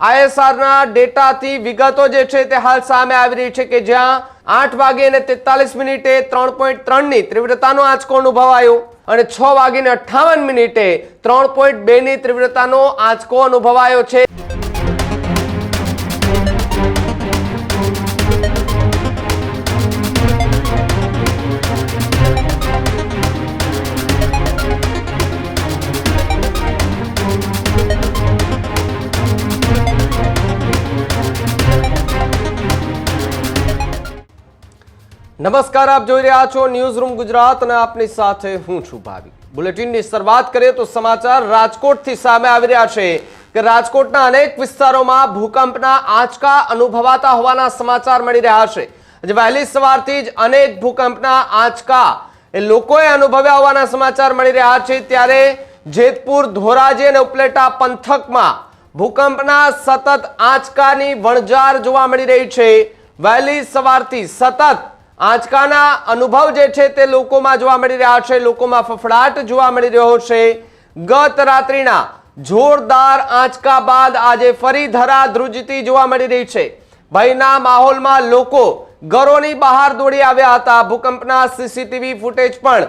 આઈએસઆરના ડેટાથી વિગતો જે છે તે હાલ સામે આવી રહી છે કે જ્યાં આઠ વાગે અને તેતાલીસ મિનિટે ત્રણ પોઈન્ટ ત્રણની તીવ્રતાનો આંચકો અનુભવાયો અને છ વાગીને અઠ્ઠાવન મિનિટે ત્રણ પોઈન્ટ બેની તીવ્રતાનો આંચકો અનુભવાયો છે. નમસ્કાર, આપ જોઈ રહ્યા છો ન્યૂઝ રૂમ ગુજરાત અને આપની સાથે હું છું ભાવિક બુલેટિનની શરૂઆત કરીએ તો સમાચાર રાજકોટથી સામે આવી રહ્યા છે કે રાજકોટના અનેક વિસ્તારોમાં ભૂકંપના આંચકા અનુભવાતા હોવાના સમાચાર મળી રહ્યા છે. આજે વહેલી સવારથી જ અનેક ભૂકંપના આંચકા એ લોકોએ અનુભવ્યા હોવાના સમાચાર મળી રહ્યા છે. ત્યારે જેતપુર, ધોરાજી અને ઉપલેટા પંથકમાં ભૂકંપના સતત આંચકાની વણઝાર જોવા મળી રહી છે. વહેલી સવારથી સતત આંચકાના અનુભવ જે છે તે લોકોમાં જોવા મળી રહ્યા છે, લોકોમાં ફફડાટ જોવા મળી રહ્યો છે. ગત રાત્રિના જોરદાર આંચકા બાદ આજે ફરી ધરા ધ્રુજતી જોવા મળી રહી છે. ભયના માહોલમાં લોકો ઘરોની બહાર દોડી આવ્યા હતા. ભૂકંપના સીસીટીવી ફૂટેજ પણ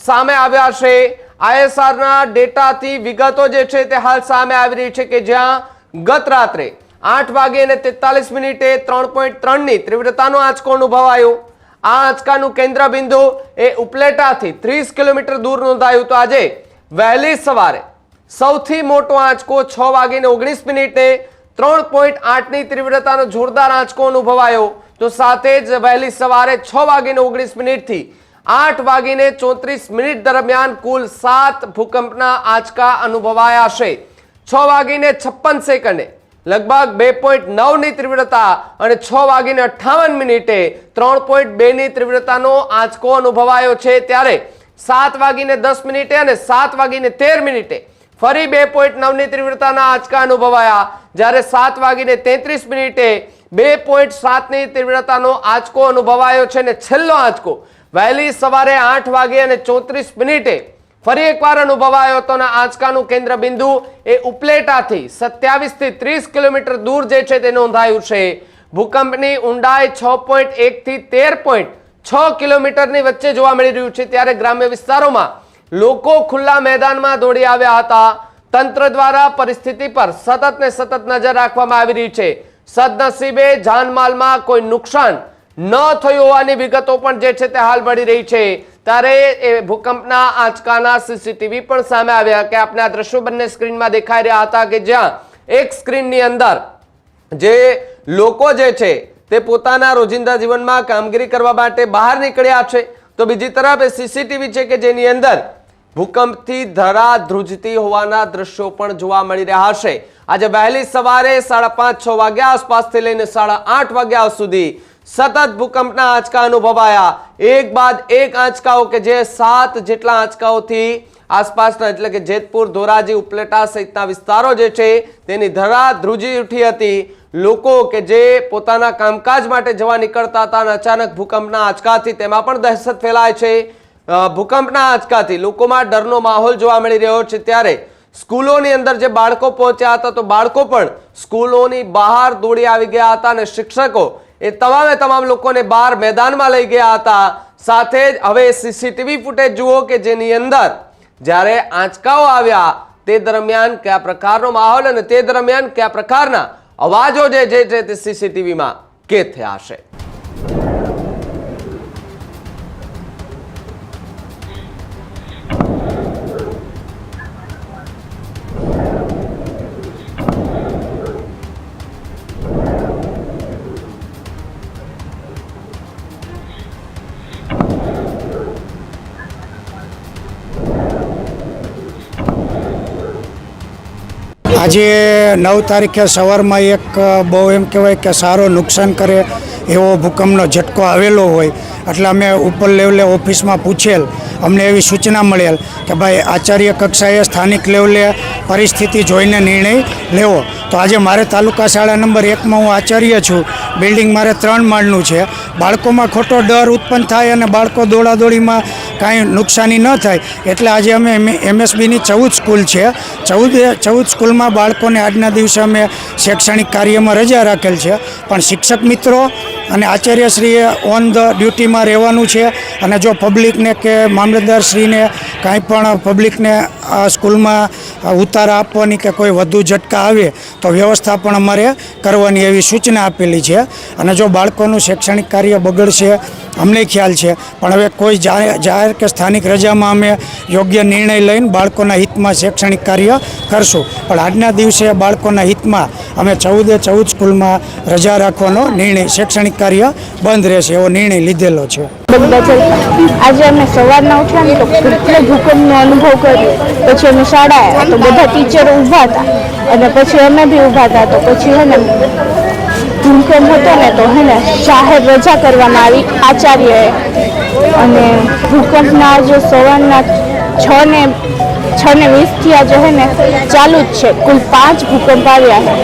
સામે આવ્યા છે. આઈએસઆરના ડેટાથી વિગતો જે છે તે હાલ સામે આવી રહી છે કે જ્યાં ગત રાત્રે આઠ વાગે અને તેતાલીસ મિનિટે ત્રણ પોઈન્ટ ત્રણની તીવ્રતાનો આંચકો અનુભવાયો. આ આંચકાનું કેન્દ્ર બિંદુ એ ઉપલેટાથી ત્રીસ કિલોમીટર દૂર નોંધાયું તો આજે વહેલી સવારે સૌથી મોટો આંચકો છ વાગીને ઓગણીસ મિનિટે ત્રણ પોઈન્ટ આઠની તીવ્રતાનો જોરદાર આંચકો અનુભવાયો. તો સાથે જ વહેલી સવારે છ વાગીને ઓગણીસ મિનિટથી આઠ વાગીને ચોત્રીસ મિનિટ દરમિયાન કુલ સાત ભૂકંપના આંચકા અનુભવાયા છે. છ વાગીને છપ્પન સેકન્ડે લગભગ બે પોઈન્ટ નવની તીવ્રતા અને છ વાગીને અઠ્ઠાવન મિનિટે ત્રણ પોઈન્ટ બેની તીવ્રતાનો આંચકો અનુભવાયો છે. ત્યારે સાત વાગીને દસ મિનિટે અને સાત વાગીને તેર મિનિટે ફરી બે પોઈન્ટ નવની તીવ્રતાના આંચકા અનુભવાયા. જ્યારે સાત વાગીને તેત્રીસ મિનિટે બે પોઈન્ટ સાતની તીવ્રતાનો આંચકો અનુભવાયો છે અને છેલ્લો આંચકો વહેલી સવારે આઠ વાગે અને ચોત્રીસ મિનિટે ફરી એકવાર અનુભવાયો હતો અને આંચકાનું કેન્દ્ર બિંદુ એ ઉપલેટાથી સત્યાવીસથી ત્રીસ કિલોમીટર દૂર જે છે તે નોંધાયું છે. ભૂકંપની ઊંડાઈ છ પોઈન્ટ એક થી તેર પોઈન્ટ છ કિલોમીટરની વચ્ચે જોવા મળી રહ્યું છે. ત્યારે ગ્રામ્ય વિસ્તારોમાં લોકો ખુલ્લા મેદાનમાં દોડી આવ્યા હતા. તંત્ર દ્વારા પરિસ્થિતિ પર સતત ને સતત નજર રાખવામાં આવી રહી છે. સદનસીબે જાનમાલમાં કોઈ નુકસાન ન થયું હોવાની વિગતો પણ જે છે તે હાલ મળી રહી છે. ત્યારે એ ભૂકંપના આંચકાના સીસીટીવી પણ સામે આવ્યા કે આપણે આ દ્રશ્યો બંને સ્ક્રીનમાં દેખાઈ રહ્યા હતા કે જ્યાં એક સ્ક્રીનની અંદર જે લોકો જે છે તે પોતાના રોજિંદા જીવનમાં કામગીરી કરવા માટે બહાર નીકળ્યા છે. તો બીજી તરફ એ સીસીટીવી છે કે જેની અંદર ભૂકંપથી ધરા ધ્રુજતી હોવાના દ્રશ્યો પણ જોવા મળી રહ્યા છે. આજે વહેલી સવારે સાડા પાંચ છ વાગ્યા આસપાસથી લઈને સાડા આઠ વાગ્યા સુધી સતત ભૂકંપના આંચકા અનુભવાયા. એક બાદ એક આંચકાઓ કે જે સાત જેટલા આંચકાઓથી આસપાસના, એટલે કે જેતપુર, ધોરાજી, ઉપલેટા સહિતના વિસ્તારો જે છે, તેની ધરા ધ્રુજી ઉઠી હતી. લોકો કે જે પોતાના કામકાજ માટે જવા નીકળતા હતા અને અચાનક ભૂકંપના આંચકાથી તેમાં પણ દહેશત ફેલાય છે. ભૂકંપના આંચકાથી લોકોમાં ડરનો માહોલ જોવા મળી રહ્યો છે. ત્યારે સ્કૂલોની અંદર જે બાળકો પહોંચ્યા હતા, તો બાળકો પણ સ્કૂલોની બહાર દોડી આવી ગયા હતા અને શિક્ષકો એ તમામે તમામ લોકોને બહાર મેદાનમાં લઈ ગયા હતા. સાથે જ હવે સીસીટીવી ફૂટેજ જુઓ કે જેની અંદર જ્યારે આંચકાઓ આવ્યા, તે દરમિયાન કયા પ્રકારનો માહોલ અને તે દરમિયાન કયા પ્રકારના અવાજો જે છે તે સીસીટીવીમાં કેદ થયા છે આજે નવ તારીખે સવારમાં એક બહુ એમ કહેવાય કે સારો નુકસાન કરે એવો ભૂકંપનો ઝટકો આવેલો હોય. એટલે અમે ઉપર લેવલે ઓફિસમાં પૂછેલ અમને એવી સૂચના મળેલ કે ભાઈ આચાર્ય કક્ષાએ સ્થાનિક લેવલે પરિસ્થિતિ જોઈને નિર્ણય લેવો. તો આજે મારે તાલુકા શાળા નંબર એકમાં હું આચાર્ય છું. બિલ્ડિંગ મારે ત્રણ માળનું છે. બાળકોમાં ખોટો ડર ઉત્પન્ન થાય અને બાળકો દોડાદોડીમાં કાંઈ નુકસાની ન થાય. એટલે આજે અમે એમએસબીની ચૌદ સ્કૂલ છે. ચૌદ ચૌદ સ્કૂલમાં બાળકોને આજના દિવસે અમે શૈક્ષણિક કાર્યમાં રજા રાખેલ છે. પણ શિક્ષક મિત્રો અને આચાર્યશ્રીએ ઓન ધ ડ્યુટીમાં રહેવાનું છે. અને જો પબ્લિકને કે મામલતદારશ્રીને કાંઈ પણ પબ્લિકને સ્કૂલમાં ઉતારા આપવાની કે કોઈ વધુ ઝટકા આવે, તો વ્યવસ્થા પણ અમારે કરવાની એવી સૂચના આપેલી છે. અને જો બાળકોનું શૈક્ષણિક કાર્ય બગડશે, અમને ખ્યાલ છે. પણ હવે કોઈ જાહેર કે સ્થાનિક રજામાં અમે યોગ્ય નિર્ણય લઈને બાળકોના હિતમાં શૈક્ષણિક કાર્ય કરશું. પણ આજના દિવસે બાળકોના હિતમાં અમે ચૌદે ચૌદ સ્કૂલમાં રજા રાખવાનો નિર્ણય, શૈક્ષણિક કાર્ય બંધ રહેશે એવો નિર્ણય લીધેલો છે. આજે અમે સવારના ઉઠ્યા તો કેટલો ભૂકંપનો અનુભવ કર્યો. પછી અમે શાળા તો બધા ટીચરો ઊભા હતા. અને પછી અમે બી ઊભા હતા તો પછી હે ને ભૂકંપ હતો ને તો હે ને જાહેર રજા કરવામાં આવી આચાર્યએ. અને ભૂકંપના આજે સવારના છ ને છ ને વીસથી જો હે ને ચાલુ જ છે. કુલ પાંચ ભૂકંપ આવ્યા છે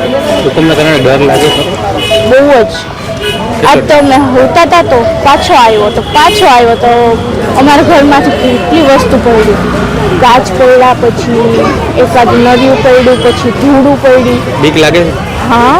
ભૂકંપના કારણે ડર લાગે છે બહુ જ. આજ તો મેં હોતા હતા તો પાછો આવ્યો તો પાછો આવ્યો તો અમારા ઘરમાંથી કેટલી વસ્તુ પડી. ગાજ પડ્યા પછી એકાદ નળિયું પડ્યું પછી ધૂળું પડ્યું બીક લાગે હા.